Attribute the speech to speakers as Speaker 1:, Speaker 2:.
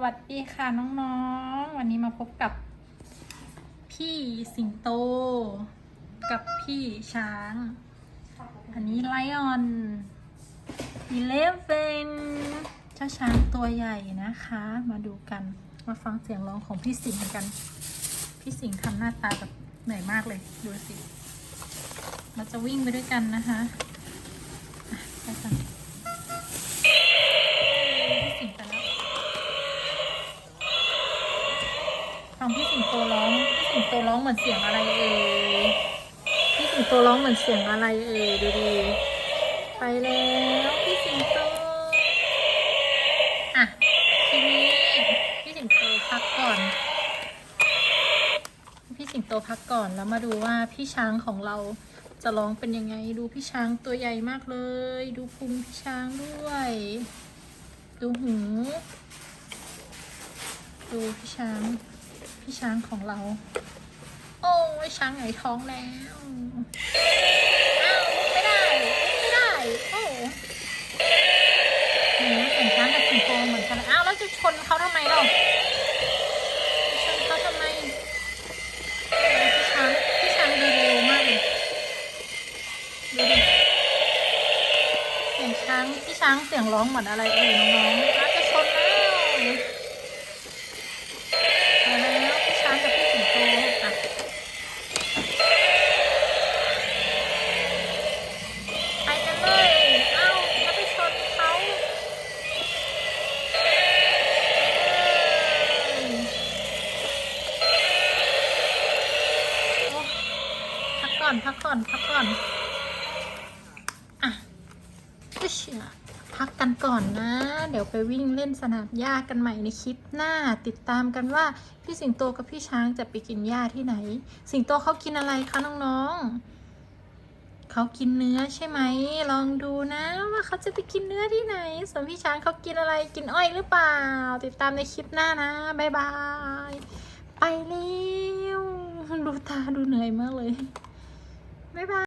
Speaker 1: วัสดีค่ะน้องๆ วันนี้มาพบกับพี่สิงโต กับพี่ช้าง อันนี้ไลออนอีเลฟเวนเจ้าช้างตัวใหญ่นะคะ มาดูกัน มาฟังเสียงร้องของพี่สิงกัน พี่สิงทำหน้าตาแบบเหนื่อยมากเลย ดูสิ เราจะวิ่งไปด้วยกันนะคะอะไปกันพี่สิงห์ไปแล้ว ฟังพี่สิงโตร้องพี่สิงโตร้องเหมือนเสียงอะไรเอ่ยพี่สิงโตร้องเหมือนเสียงอะไรเอ่ยดูดีไปแล้วพี่สิงโตอะทีนี้พี่สิงโตพักก่อน พี่สิงโตพักก่อนแล้วมาดูว่าพี่ช้างของเราจะร้องเป็นยังไงดูพี่ช้างตัวใหญ่มากเลย ดูพุงพี่ช้างด้วย ดูหู ดูพี่ช้าง พี่ช้างของเรา โอ้ยช้างไหนท้องแล้วอ้าวไม่ได้ไม่ได้ โอ้หืมเสียงช้างกับสิงโตเหมือนกันอ้าวแล้วจะชนเขาทำไมเราชนเขาทำไมพี่ช้างพี่ช้างเดินเร็วมากเลยดูดิเสียงช้างพี่ช้างเสียงร้องเหมือนอะไรเอ่ยน้องๆ ก่อนพักก่อนพักก่อนอะเชื่อพักกันก่อนนะ เดี๋ยวไปวิ่งเล่นสนามหญ้ากันใหม่ในคลิปหน้า ติดตามกันว่าพี่สิงโตกับพี่ช้างจะไปกินหญ้าที่ไหน สิงโตเขากินอะไรคะน้องๆเขากินเนื้อใช่ไหม ลองดูนะว่าเขาจะไปกินเนื้อที่ไหน ส่วนพี่ช้างเขากินอะไรกินอ้อยหรือเปล่า ติดตามในคลิปหน้านะบ๊ายบายไปเร็วดูตาดูเหนื่อยมากเลย บ๊ายบาย